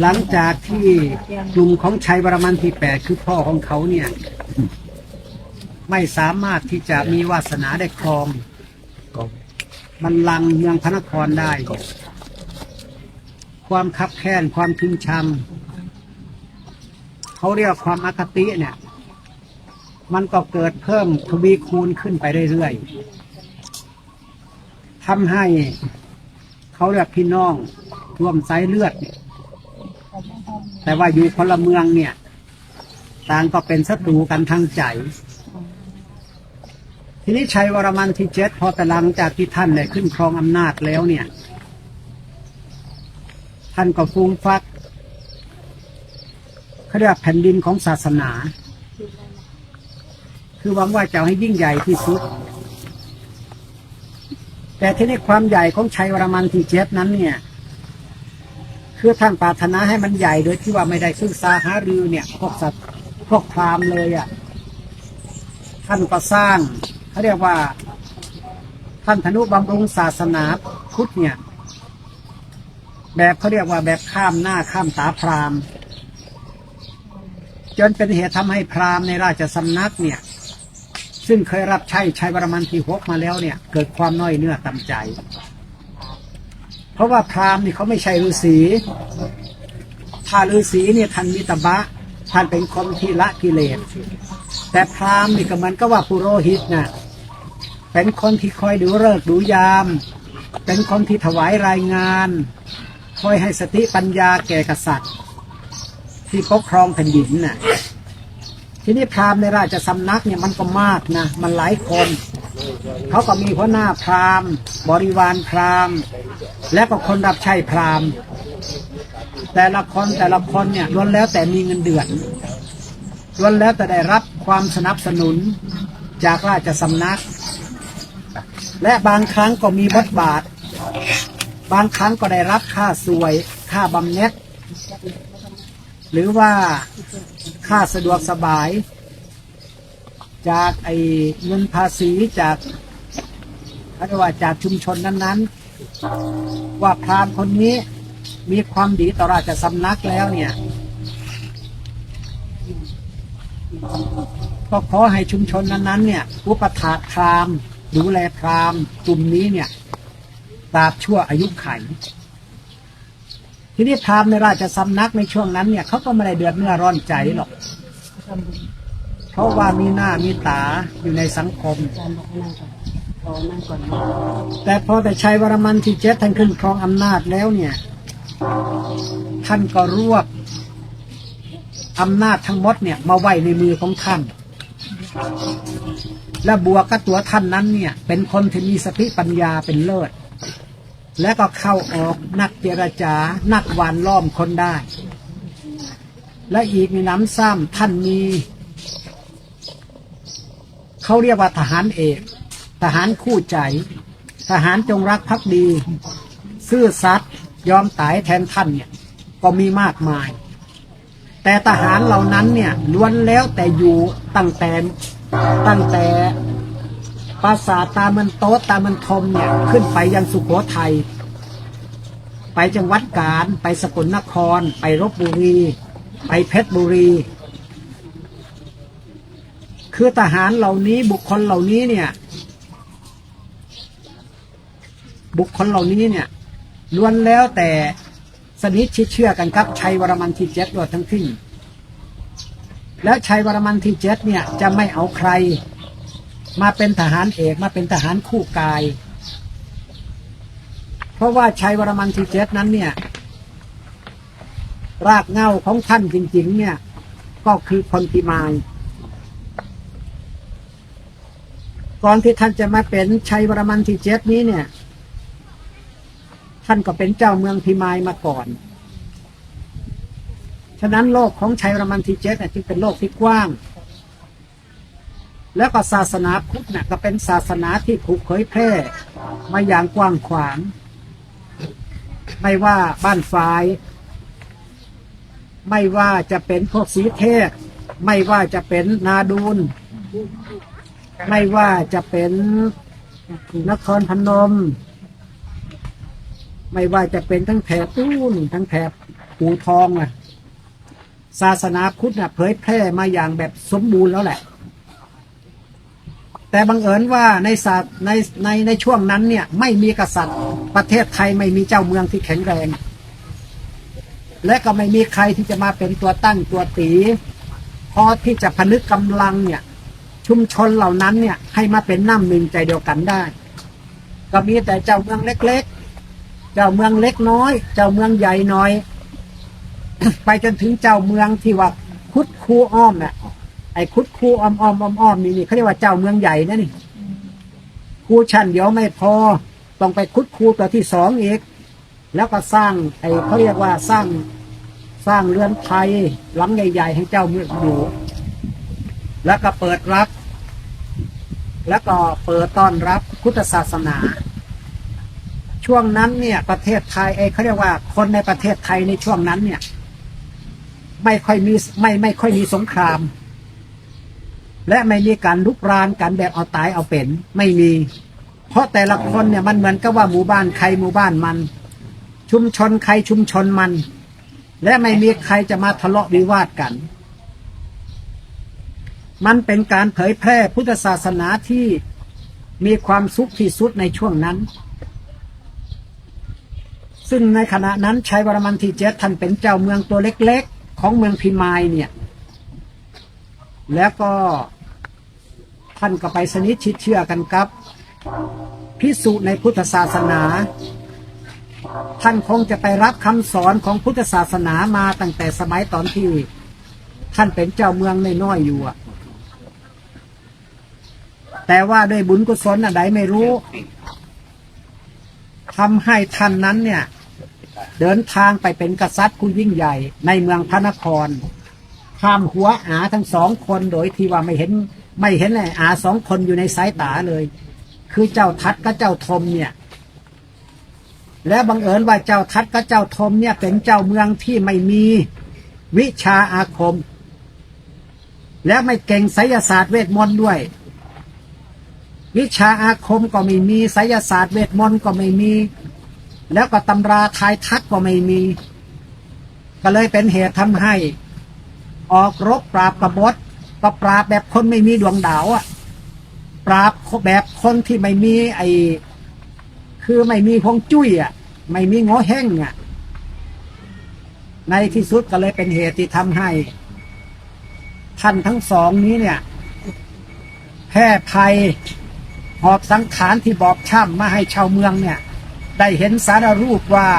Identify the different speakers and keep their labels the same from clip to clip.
Speaker 1: หลังจากที่กลุ่มของชัยวรมันที่แปดคือพ่อของเขาเนี่ย ไม่สามารถที่จะมีวาสนาได้ครองบัลลังก์เมืองพระนครได้ ความคับแค้นความทึงชังเขาเรียกความอคติเนี่ย มันก็เกิดเพิ่มทวีคูณขึ้นไปเรื่อยๆทำให้เขาเรียกพี่น้องร่วมสายเลือดเนี่ย แต่ว่าอยู่คนละเมืองเนี่ย ต่างก็เป็นศัตรูกันทางใจ ทีนี้ชัยวรมันที่เจ็ดพอต่หลังจากที่ท่านได้ขึ้นครองอำนาจแล้วเนี่ย ท่านก็ฟูงฟักเขาเรียกแผ่นดินของศาสนา คือหวังว่าจะให้ยิ่งใหญ่ที่สุด แต่ที่นี่ความใหญ่ของชัยวรมันที่เจ็ดนั้นเนี่ย คือท่านปรารถนาให้มันใหญ่โดยที่ว่าไม่ได้ศึกษาหารือเนี่ยพวกสัตว์พวกพราหมเลยอะ่ะท่านก็สร้างเขาเรียกว่า ท่านธนุบำรุงศาสนาพุทธเนี่ย แบบเขาเรียกว่าแบบข้ามหน้าข้ามตาพราหมจนเป็นเหตุทำให้พราหมณ์ในราชสำนักเนี่ย ซึ่งเคยรับใช้ชัยวรมันที่หกมาแล้วเนี่ย เกิดความน้อยเนื้อต่ำใจ เพราะว่าพราหมณ์นี่เขาไม่ใช่ฤาษีถ้าฤาษีเนี่ยท่านมีตบะท่านเป็นคนที่ละกิเลส แต่พราหมณ์นี่ก็มันก็ว่าปุโรหิตนะเป็นคนที่คอยดูเลิกดูยาม เป็นคนที่ถวายรายงาน คอยให้สติปัญญาแก่กษัตริย์ ที่ปกครองแผ่นดินน่ะ ทีนี้พราหมณ์ในราชสำนักเนี่ยมันก็มากนะ มันหลายคน เขาก็มีหัวหน้าพราหมณ์ บริวารพราหมณ์ และก็คนรับใช้พราหมณ์ แต่ละคนแต่ละคนเนี่ยล้วนแล้วแต่มีเงินเดือนล้วนแล้วแต่ได้รับความสนับสนุนจากราชสำนัก และบางครั้งก็มีบทบาท บางครั้งก็ได้รับค่าสวย ค่าบำเหน็จหรือว่าค่าสะดวกสบาย จากไอ้เงินภาษีจากเขาเรียกว่าจากชุมชนนั้นๆ ว่าพราหมณ์คนนี้มีความดีต่อราชสำนักแล้วเนี่ย ก็ขอให้ชุมชนนั้นๆเนี่ยอุปถาพราหมณ์ดูแลพราหมณ์กลุ่มนี้เนี่ยตราบชั่วอายุไข ทีนี้พราหมณ์ในราชสำนักในช่วงนั้นเนี่ยเขาก็ไม่ได้เดือดเนื้อร้อนใจหรอก เพราะว่ามีหน้ามีตาอยู่ในสังคมแต่พอแต่ชัยวรมันที่เจ็ดท่านขึ้นครองอำนาจแล้วเนี่ย ท่านก็รวบอำนาจทั้งหมดเนี่ย มาไว้ในมือของท่าน และบัวกกับตัวท่านนั้นเนี่ย เป็นคนที่มีสติปัญญาเป็นเลิศ และก็เข้าออกนักเจรจา นักหวานล้อมคนได้ และอีกมีน้ำซ้ำท่านมี เขาเรียกว่าทหารเอก ทหารคู่ใจ ทหารจงรักภักดี ซื่อสัตย์ยอมตายแทนท่านเนี่ยก็มีมากมาย แต่ทหารเหล่านั้นเนี่ยล้วนแล้วแต่อยู่ตั้งแต่ตั้งแต่ปราสาทตามันโต๊ะตามันทมเนี่ยขึ้นไปยังสุโขทัยไปจังหวัดกาญไปสกลนคร ไปรบบุรี ไปเพชรบุรี คือทหารเหล่านี้บุคคลเหล่านี้เนี่ย บุคคลเหล่านี้เนี่ยล้วนแล้วแต่สนิทชิดเชื่อกันครับชัยวรมันที่เจ็ดด้วทั้งสิ้นและชัยวรมันที่เจ็ดเนี่ยจะไม่เอาใคร มาเป็นทหารเอกมาเป็นทหารคู่กาย เพราะว่าชัยวรมันที่เจ็ดนั้นเนี่ย รากเง้าของท่านจริง ๆ เนี่ย ก็คือคนติมาย ก่อนที่ท่านจะมาเป็นชัยวรมันที่เจ็ดนี้เนี่ย ท่านก็เป็นเจ้าเมืองพิมายมาก่อน ฉะนั้นโลกของชัยวรมันที่เจ็ดเนี่ยจึงเป็นโลกที่กว้าง แล้วก็ศาสนาพุทธน่ยก็เป็นศาสนาที่ถูกเผยแพร่มาอย่างกว้างขวาง ไม่ว่าบ้านฝ่าย ไม่ว่าจะเป็นพวกสีเทพไม่ว่าจะเป็นนาดูน ไม่ว่าจะเป็นนครพนม ไม่ว่าจะเป็นทั้งแถบตู้นทั้งแถบปูทองอะศาสนาพุทธนะเผยแพร่มาอย่างแบบสมบูรณ์แล้วแหละ แต่บังเอิญว่าในศาสในในในช่วงนั้นเนี่ย ไม่มีกษัตริย์ ประเทศไทยไม่มีเจ้าเมืองที่แข็งแรง และก็ไม่มีใครที่จะมาเป็นตัวตั้งตัวตีพอที่จะพนึกกำลังเนี่ย ชุมชนเหล่านั้นเนี่ย ให้มาเป็นน้ำหนึ่งใจเดียวกันได้ ก็มีแต่เจ้าเมืองเล็กๆ เจ้าเมืองเล็กน้อย เจ้าเมืองใหญ่น้อย ไปจนถึงเจ้าเมืองที่ว่าคุดคูอ้อมเนี่ยไอ้คุดคูอ้อมอ้อมอ้อมอ้อมนี่นี่เขาเรียกว่าเจ้าเมืองใหญ่นะนี่คูชั้นเดียวไม่พอต้องไปคุดคูตัวที่สองอีก แล้วก็สร้าง ไอ้เขาเรียกว่าสร้างสร้างเรือนไทยหลังใหญ่ๆให้เจ้าเมืองอยู่แล้วก็เปิดรับ แล้วก็เปิดต้อนรับพุทธศาสนา ช่วงนั้นเนี่ยประเทศไทยเอเขาเรียกว่าคนในประเทศไทยในช่วงนั้นเนี่ย ไม่ค่อยมีไม่ไม่ค่อยมีสงคราม และไม่มีการลุกรานกันแบบเอาตายเอาเป็น ไม่มี เพราะแต่ละคนเนี่ยมันเหมือนกับว่าหมู่บ้านใครหมู่บ้านมัน ชุมชนใครชุมชนมัน และไม่มีใครจะมาทะเลาะวิวาทกัน มันเป็นการเผยแพร่พุทธศาสนาที่มีความสุขที่สุดในช่วงนั้น ซึ่งในขณะนั้นชัยวรมันที่เจ็ดท่านเป็นเจ้าเมืองตัวเล็กๆ ของเมืองพิมายเนี่ย แล้วก็ท่านก็ไปสนิทชิดเชื่อกันครับพิสุในพุทธศาสนา ท่านคงจะไปรับคำสอนของพุทธศาสนามาตั้งแต่สมัยตอนที่ ท่านเป็นเจ้าเมืองน้อยๆอยู่อะ แต่ว่าด้วยบุญกุศลอะไรไม่รู้ทำให้ท่านนั้นเนี่ย เดินทางไปเป็นกษัตริย์ผู้ยิ่งใหญ่ ในเมืองพระนครข้ามหัวอาทั้งสองคนโดยที่ว่าไม่เห็น ไม่เห็นไอ้อาสองคนอยู่ในสายตาเลย คือเจ้าทัดกับเจ้าทมเนี่ย และบังเอิญว่าเจ้าทัดกับเจ้าทมเนี่ย เป็นเจ้าเมืองที่ไม่มีวิชาอาคม และไม่เก่งไสยศาสตร์เวทมนต์ด้วย วิชาอาคมก็ไม่มีไสยศาสตร์เวทมนต์ก็ไม่มี แล้วก็ตำราทายทักก็ไม่มี ก็เลยเป็นเหตุทำให้ ออกรบปราบกบฏก็ปราบแบบคนไม่มีดวงดาวอะปราบแบบคนที่ไม่มีไอคือไม่มีพงจุ้ยอะไม่มีงอแห้งอะในที่สุดก็เลยเป็นเหตุที่ทำให้ ท่านทั้งสองนี้เนี่ยแพร่ภัย หอบสังขารที่บอบช้ำมาให้ชาวเมืองเนี่ย ได้เห็นสารรูปว่า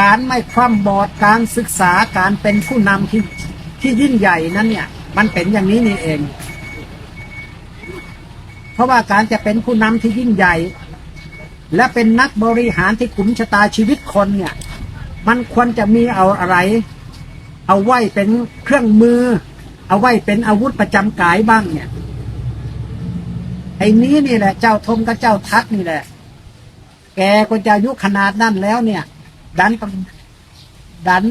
Speaker 1: การไม่คว่ำบอดการศึกษาการเป็นผู้นำที่ที่ยิ่งใหญ่นั้นเนี่ย มันเป็นอย่างนี้นี่เอง เพราะว่าการจะเป็นผู้นำที่ยิ่งใหญ่ และเป็นนักบริหารที่กลุ่มชะตาชีวิตคนเนี่ย มันควรจะมีเอาอะไร เอาไว้เป็นเครื่องมือ เอาไว้เป็นอาวุธประจำกายบ้างเนี่ย อ้นี้นี่แหละ เจ้าทมกับเจ้าทักนี่แหละ แกก็จะอายุขนาดนั้นแล้วเนี่ย ดันดัน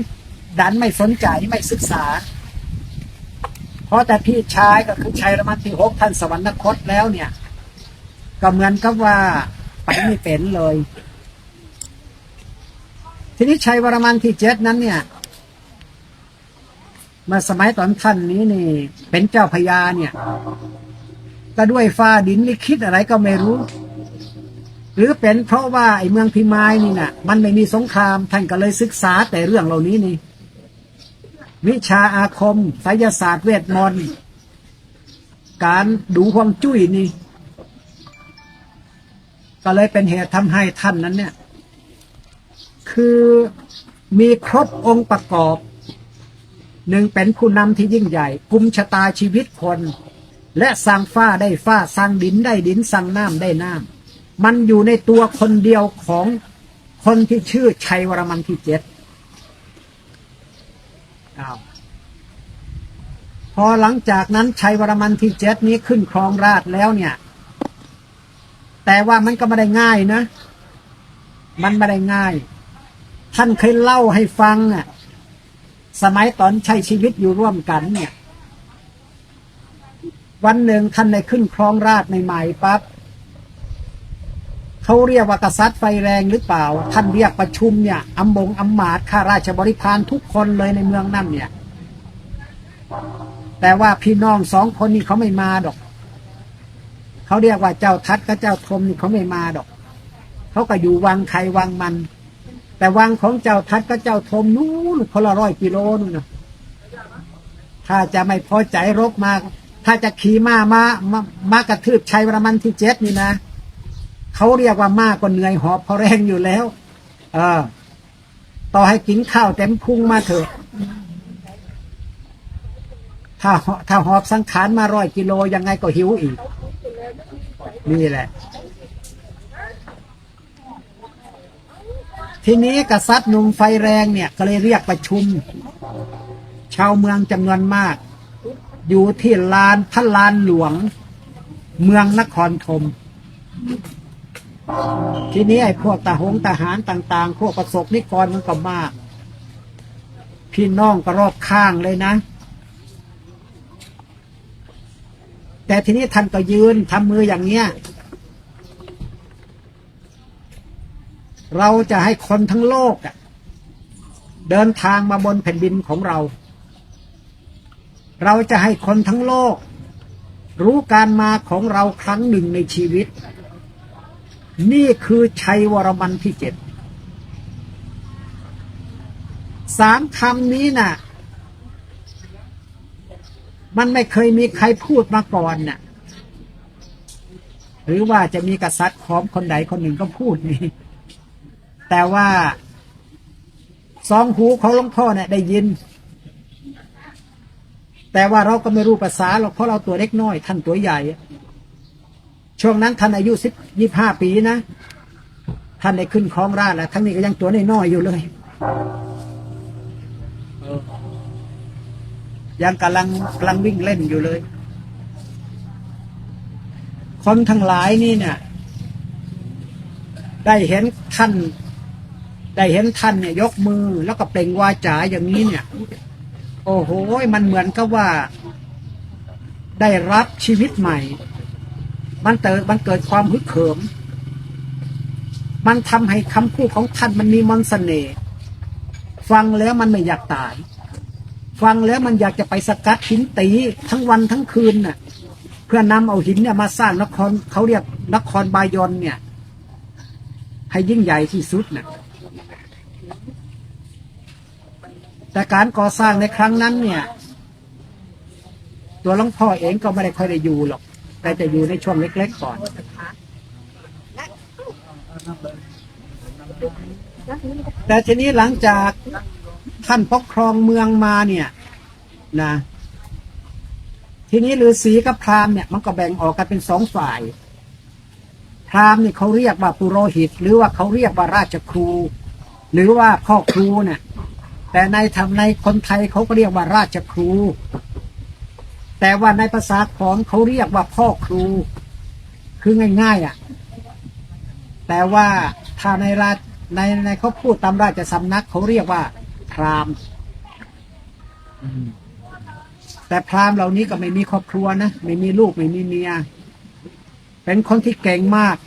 Speaker 1: ดันไม่สนใจไม่ศึกษา เพราะแต่พี่ชายก็คือชัยรมันที่หกท่านสวรรคตแล้วเนี่ย ก็เหมือนกับว่าไปไม่เป็นเลย ทีนี้ชัยวรมันที่เจ็ดนั้นเนี่ยมื่อสมัยตอนท่านนี้นี่ เป็นเจ้าพญาเนี่ย ก็ด้วยฟ้าดินลิขิตอะไรก็ไม่รู้ หรือเป็นเพราะว่าไอ้เมืองพิมายนี่น่ะ มันไม่มีสงครามท่านก็เลยศึกษาแต่เรื่องเหล่านี้นี่ วิชาอาคมไสยศาสตร์เวทมนต์การดูฮวงจุ้ยนี่ ก็เลยเป็นเหตุทำให้ท่านนั้นเนี่ย คือมีครบองค์ประกอบ หนึ่งเป็นผู้นำที่ยิ่งใหญ่ กุมชะตาชีวิตคน และสร้างฟ้าได้ฟ้าสร้างดินได้ดินสร้างน้ำได้น้ำมันอยู่ในตัวคนเดียวของคนที่ชื่อชัยวรมันที่เจ็ดพอหลังจากนั้นชัยวรมันที่เจ็ดนี้ขึ้นครองราชแล้วเนี่ย แต่ว่ามันก็ไม่ได้ง่ายนะ มันไม่ได้ง่าย ท่านเคยเล่าให้ฟังอะ สมัยตอนใช้ชีวิตอยู่ร่วมกันเนี่ย วันหนึ่งท่านได้ขึ้นครองราชใหม่ๆปั๊บเขาเรียกว่ากษัตริย์ไฟแรงหรือเปล่า ท่านเรียกประชุมเนี่ยอำบงอำมาตข้าราชบริพารทุกคนเลยในเมืองนั่นเนี่ย แต่ว่าพี่น้องสองคนนี่เขาไม่มาดอก เขาเรียกว่าเจ้าทัดกับเจ้าทมนี่เขาไม่มาดอก เขาก็อยู่วังใครวังมัน แต่วังของเจ้าทัดกับเจ้าทมนู้นคนละร้อยกิโลนู่นนะถ้าจะไม่พอใจรบมา ถ้าจะขี่ม้ามามามากระทืบชัยวรมันที่เจ็ดนี่นะเขาเรียกว่าม้าก็เหนื่อยหอบเพราะแรงอยู่แล้ว เออ ต่อให้กินข้าวเต็มพุงมาเถอะถ้าหถ้าหอบสังขารมาร้อยกิโลยังไงก็หิวอีก นี่แหละ ทีนี้กษัตริย์หนุ่มไฟแรงเนี่ย ก็เลยเรียกประชุม ชาวเมืองจำนวนมาก อยู่ที่ลานพระลานหลวง เมืองนครธมทีนี้ไอ้พวกทหงทหารต่าง ๆ พวกประสบนิกรมันก็มาก พี่น้องก็รอบข้างเลยนะ แต่ทีนี้ท่านก็ยืนทำมืออย่างเนี้ย เราจะให้คนทั้งโลกเดินทางมาบนแผ่นดินของเรา เราจะให้คนทั้งโลก รู้การมาของเราครั้งหนึ่งในชีวิต นี่คือชัยวรมันที่เจ็ดสามคำนี้น่ะ มันไม่เคยมีใครพูดมาก่อนน่ะ หรือว่าจะมีกษัตริย์พร้อมคนใดคนหนึ่งก็พูดนี่ แต่ว่าสองหูของหลวงพ่อเนี่ยได้ยิน แต่ว่าเราก็ไม่รู้ภาษาหรอกเพราะเราตัวเล็กน้อย ท่านตัวใหญ่ ช่วงนั้นท่านอายุสิบยี่ห้าปีนะ ท่านได้ขึ้นครองราชแล้วทั้งนี้ก็ยังตัวน้อยๆอยู่เลยยังกำลังกำลังวิ่งเล่นอยู่เลย คนทั้งหลายนี่เนี่ย ได้เห็นท่าน ได้เห็นท่านเนี่ย ยกมือแล้วก็เปล่งวาจาอย่างนี้เนี่ย โอ้โหมันเหมือนกับว่า ได้รับชีวิตใหม่ มันเติมันเกิดความฮึกเหิม มันทำให้คำพูดของท่านมันมีมนต์เสน่ห์ฟังแล้วมันไม่อยากตาย ฟังแล้วมันอยากจะไปสกัดหินตีทั้งวันทั้งคืนน่ะ เพื่อนำเอาหินเนี่ยมาสร้างนครเขาเรียกนครบายอนเนี่ย ให้ยิ่งใหญ่ที่สุดน่ะ แต่การก่อสร้างในครั้งนั้นเนี่ย ตัวหลวงพ่อเองก็ไม่ได้ค่อยได้อยู่หรอก แต่จะอยู่ในช่วงเล็กๆก่อน แต่ทีนี้หลังจากท่านปกครองเมืองมาเนี่ยนะ ทีนี้ฤาษีกับพราหมณ์เนี่ยมันก็แบ่งออกกันเป็นสองฝ่าย พราหมณ์เนี่ยเขาเรียกว่าปุโรหิต หรือว่าเขาเรียกว่าราชครู หรือว่าพ่อครูเนี่ย แต่ในทำในคนไทยเขาก็เรียกว่าราชครู แต่ว่าในภาษาของเขาเรียกว่าพ่อครู คือง่าย ๆอะ แต่ว่าถ้าในราชในในเขาพูดตามราชสำนักเขาเรียกว่า พราหมณ์แต่พราหมณ์เหล่านี้ก็ไม่มีครอบครัวนะไม่มีลูกไม่มีเมีย เป็นคนที่เก่งมาก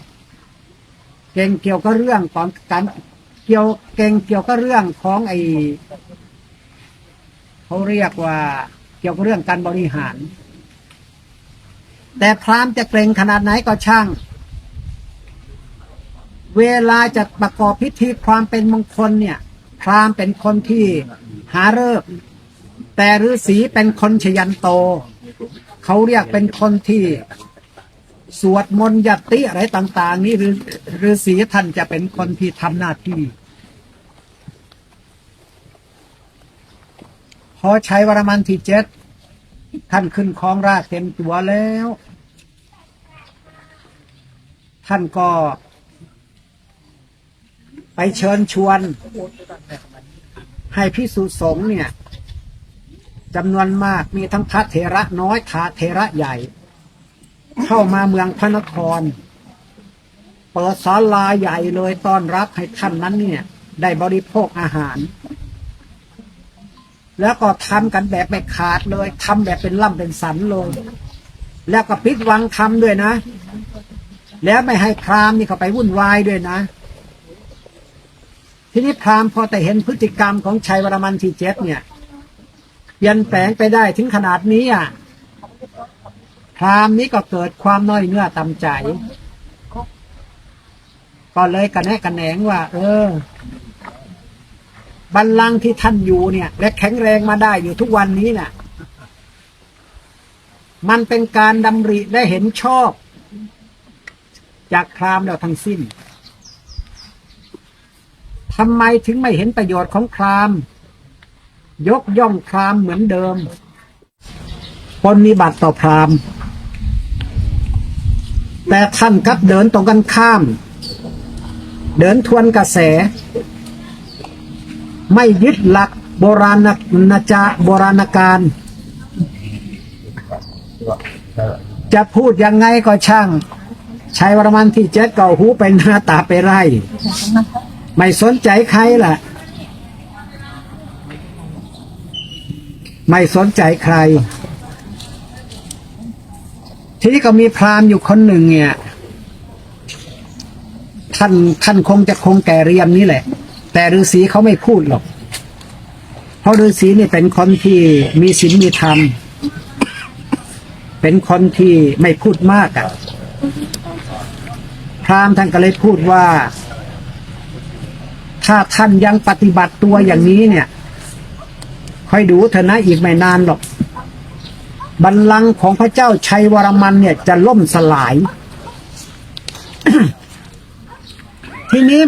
Speaker 1: เก่งเกี่ยวกับเรื่องของการ เกี่ยวเก่งเกี่ยวกับเรื่องของไอเขาเรียกว่าเกี่ยวกับเรื่องการบริหาร แต่พรามจะเก่งขนาดไหนก็ช่าง เวลาจะประกอบพิธีความเป็นมงคลเนี่ย พรามเป็นคนที่หาฤกษ์แต่ฤาษีเป็นคนชยันโต เขาเรียกเป็นคนที่ สวดมนต์ยัตติอะไรต่าง ๆ นี่ฤฤาษีท่านจะเป็นคนที่ทำหน้าที่ พอใช้วรมันที่เจ็ดท่านขึ้นครองราชเต็มตัวแล้ว ท่านก็ ไปเชิญชวน ให้พิสุสงฆ์เนี่ยจำนวนมากมีทั้งพระเถระน้อยทาเถระใหญ่ เข้ามาเมืองพระนคร เปิดศาลาใหญ่เลยต้อนรับให้ท่านนั้นเนี่ย ได้บริโภคอาหาร แล้วก็ทำกันแบบไม่ขาดเลยทำแบบเป็นล่ำเป็นสันเลย แล้วก็ปิดวังทำด้วยนะ แล้วไม่ให้พราหมณ์นี่เขาไปวุ่นวายด้วยนะทีนี้พราหมณ์พอแต่เห็นพฤติกรรมของชัยวรมันที่เจ็ดเนี่ยเปลี่ยนแปลงไปได้ถึงขนาดนี้อะ พราหมณ์นี้ก็เกิดความน้อยเนื้อตำใจ ก็เลยกระแนะกระแหนงว่า เออ บัลลังก์ที่ท่านอยู่เนี่ย และแข็งแรงมาได้อยู่ทุกวันนี้น่ะ มันเป็นการดำริได้เห็นชอบ จากพราหมณ์แล้วทั้งสิ้นทำไมถึงไม่เห็นประโยชน์ของพราหมณ์ยกย่องพราหมณ์เหมือนเดิมปฏิบัติต่อพราหมณ์ แต่ท่านกลับเดินตรงกันข้าม เดินทวนกระแส ไม่ยึดหลักโบราณนาจาโบราณการ จะพูดยังไงก็ช่างชัยวรมันที่เจ็ดเก่าหูไปหน้าตาไปไร่ไม่สนใจใครล่ะ ไม่สนใจใคร ทีนี้ก็มีพราหมณ์อยู่คนหนึ่งเนี่ย ท่านท่านคงจะคงแก่เรียมนี่แหละ แต่ฤาษีเขาไม่พูดหรอก เพราะฤาษีนี่เป็นคนที่มีศีลมีธรรม เป็นคนที่ไม่พูดมากอะ่ะ พราหมณ์ท่านก็เลยพูดว่า ถ้าท่านยังปฏิบัติตัวอย่างนี้เนี่ยค่อยดูเถอะนะอีกไม่นานหรอก บัลลังก์ของพระเจ้าชัยวรมันเนี่ยจะล่มสลาย ทีนี้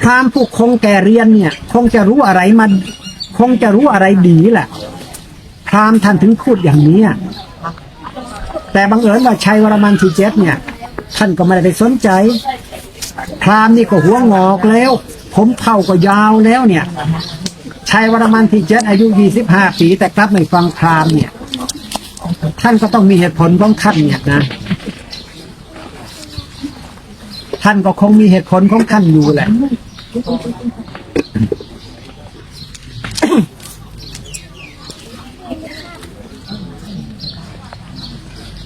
Speaker 1: พราหมณ์ผู้คงแก่เรียนเนี่ย คงจะรู้อะไรมันคงจะรู้อะไรดีแหละพราหมณ์ท่านถึงพูดอย่างนี้แต่บังเอิญว่าชัยวรมันที่เจ็ดเนี่ย ท่านก็ไม่ได้ไปสนใจ พราหมณ์นี่ก็หัวงอกแล้ว ผมเผ่าก็ยาวแล้วเนี่ยชัยวรมันที่เจ็ดอายุยี่สิบห้าปี แต่กลับไม่ฟังพราหมณ์เนี่ย ท่านก็ต้องมีเหตุผลของท่านเนี่ยนะ ท่านก็คงมีเหตุผลของท่านอยู่แหละ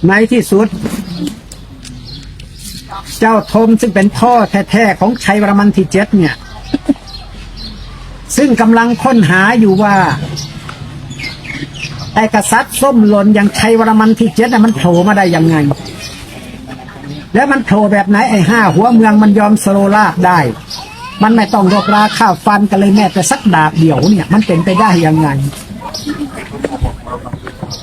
Speaker 1: ในที่สุด เจ้าทมซึ่งเป็นพ่อแท้ๆของชัยวรมันที่เจ็ดเนี่ย ซึ่งกำลังค้นหาอยู่ว่า ไอ้กษัตริย์ส้มหล่นอย่างชัยวรมันที่เจ็ดน่ะมันโผล่มาได้ยังไง แล้วมันโผล่แบบไหนไอ้ห้าหัวเมืองมันยอมสโลลาบได้ มันไม่ต้องรบราข้าวฟันกันเลยแม้แต่สักดาบเดียวเนี่ย มันเป็นไปได้ยังไง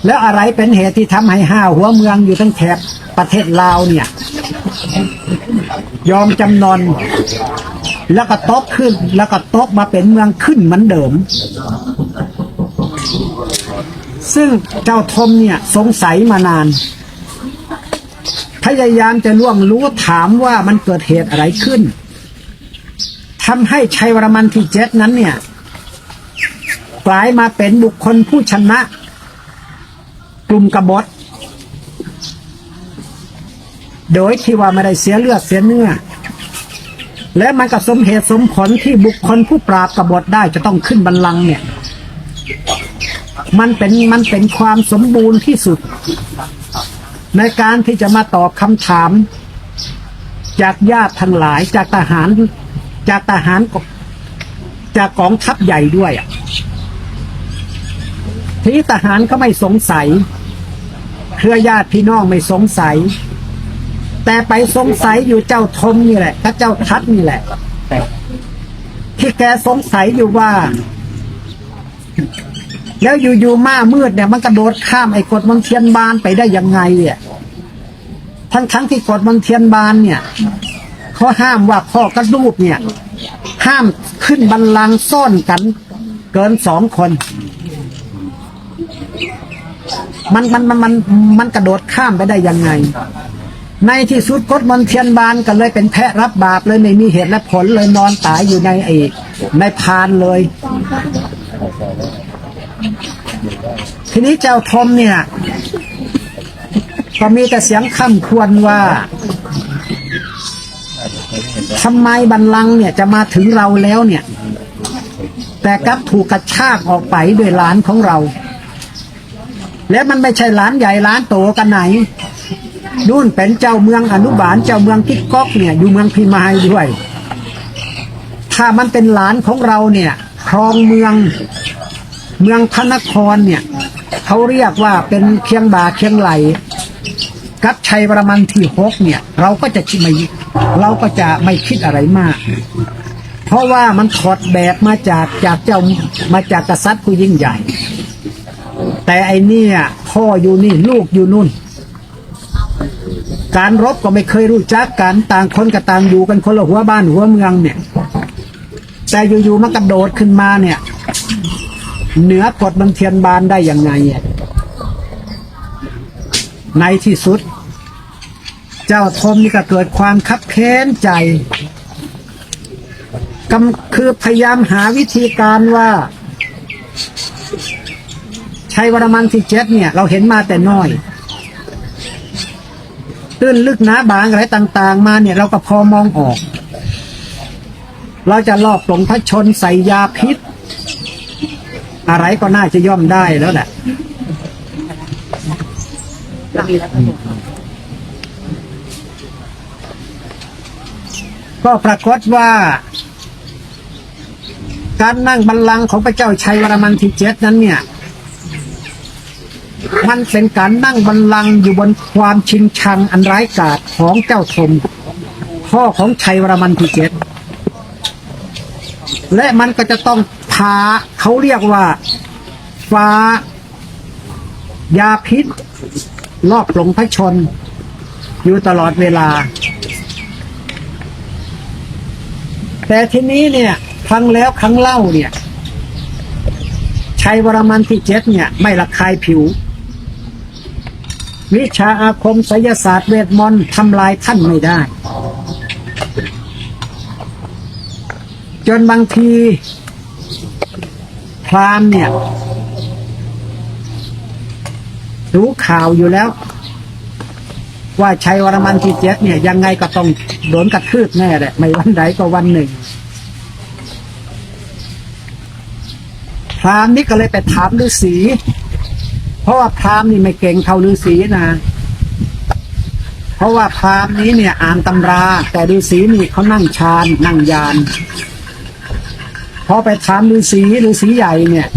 Speaker 1: แล้วอะไรเป็นเหตุที่ทำให้ห้าหัวเมืองอยู่ทั้งแถบประเทศลาวเนี่ย ยอมจำนนแล้วก็ตกขึ้น แล้วก็ตกมาเป็นเมืองขึ้นเหมือนเดิม ซึ่งเจ้าทมเนี่ยสงสัยมานาน พยายามจะล่วงรู้ถามว่ามันเกิดเหตุอะไรขึ้นทำให้ชัยวรมันที่เจ็ดนั้นเนี่ยกลายมาเป็นบุคคลผู้ชนะ กลุ่มกบฏโดยที่ว่าไม่ได้เสียเลือดเสียเนื้อ และมันก็สมเหตุสมผลที่บุคคลผู้ปราบกบฏได้จะต้องขึ้นบัลลังก์เนี่ย มันเป็นมันเป็นความสมบูรณ์ที่สุด ในการที่จะมาตอบคำถาม จากญาติทั้งหลายจากทหาร จากทหารจากกองทัพใหญ่ด้วยอะทีทหารก็ไม่สงสัย เครือญาติพี่น้องไม่สงสัย แต่ไปสงสัยอยู่เจ้าทมนี่แหละกับเจ้าทัดนี่แหละที่แกสงสัยอยู่ว่า แล้วอยู่ๆมามืดเนี่ยมันกระโดดข้ามไอ้กฎมนเทียนบานไปได้ยังไงเนี่ยทั้งทั้งๆที่กฎมนเทียนบานเนี่ยเขาห้ามว่าพ่อกระดูกเนี่ย ห้ามขึ้นบันลังซ่อนกัน เกินสองคน มันมันมันมันมันกระโดดข้ามไปได้ยังไง ในที่สุดกฎมนเทียนบานก็เลยเป็นแพะรับบาปเลยไม่มีเหตุและผลเลยนอนตายอยู่ในไอ้ในพานเลย ทีนี้เจ้าทมเนี่ยก็มีแต่เสียงคำควรว่าทำไมบัลลังเนี่ยจะมาถึงเราแล้วเนี่ย แต่กลับถูกกระชากออกไปด้วยหลานของเรา และมันไม่ใช่หลานใหญ่หลานโตกันไหนนู่นเป็นเจ้าเมืองอนุบาลเจ้าเมืองกิ๊กก๊อกเนี่ยอยู่เมืองพิมายด้วย ถ้ามันเป็นหลานของเราเนี่ยครองเมือง เมืองพระนครเนี่ยเขาเรียกว่าเป็นเคียงบ่าเคียงไหล กับชัยประมันที่หกเนี่ย เราก็จะคิดไม่เราก็จะไม่คิดอะไรมาก เพราะว่ามันถอดแบบมาจากจากเจ้ามาจากกษัตริย์ผู้ยิ่งใหญ่ แต่ไอเนี่ยพ่ออยู่นี่ลูกอยู่นู่น การรบก็ไม่เคยรู้จักกันต่างคนกับต่างอยู่กันคนละหัวบ้านหัวเมืองเนี่ย แต่อยู่ๆมันกระโดดขึ้นมาเนี่ย เหนือกฎบันเทียนบานได้ยังไงในที่สุด เจ้าทมนี่ก็เกิดความคับแค้นใจกำคือพยายามหาวิธีการว่าชัยวรมันที่เจ็ดเนี่ย เราเห็นมาแต่น้อยตื้นลึกหนาบางอะไรต่าง ๆ มาเนี่ย เราก็พอมองออก เราจะลอบหลงพระชนใส่ยาพิษ อะไรก็น่าจะย่อมได้แล้วแหละก็ปรากฏว่า การนั่งบัลลังก์ของพระเจ้าชัยวรมันที่เจ็ดนั้นเนี่ย มันเป็นการนั่งบัลลังก์อยู่บนความชิงชังอันร้ายกาจของเจ้าทมพ่อของชัยวรมันที่เจ็ดและมันก็จะต้อง พาเขาเรียกว่า ฟ้า ยาพิษลอบหลงพระชน อยู่ตลอดเวลา แต่ทีนี้เนี่ยครั้งแล้วครั้งเล่าเนี่ยชัยวรมันที่เจ็ดเนี่ย ไม่ระคายผิว วิชาอาคมไสยศาสตร์เวทมนต์ทำลายท่านไม่ได้ จนบางที พราหมณ์เนี่ย รู้ข่าวอยู่แล้ว ว่าชัยวรมันที่เจ็ดเนี่ย ยังไงก็ต้องโดนกระทืบแน่แหละ ไม่วันใดก็วันหนึ่ง พราหมณ์นี่ก็เลยไปถามฤาษีเพราะว่าพราหมณ์นี่ไม่เก่งเท่าฤาษีนะเพราะว่าพราหมณ์นี้เนี่ย อ่านตำรา แต่ฤาษีนี่เขานั่งฌานนั่งยาน พอไปถามฤาษีฤาษีใหญ่เนี่ย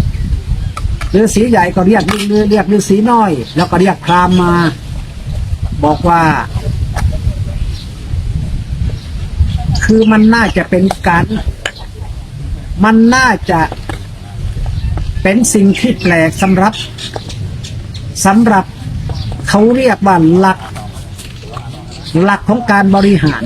Speaker 1: ฤาษีใหญ่ก็เรียกเรียกฤาษีน้อย แล้วก็เรียกพรามมา บอกว่า คือมันน่าจะเป็นการ มันน่าจะเป็นสิ่งที่แปลกสำหรับสำหรับเขาเรียกว่าหลัก หลักของการบริหาร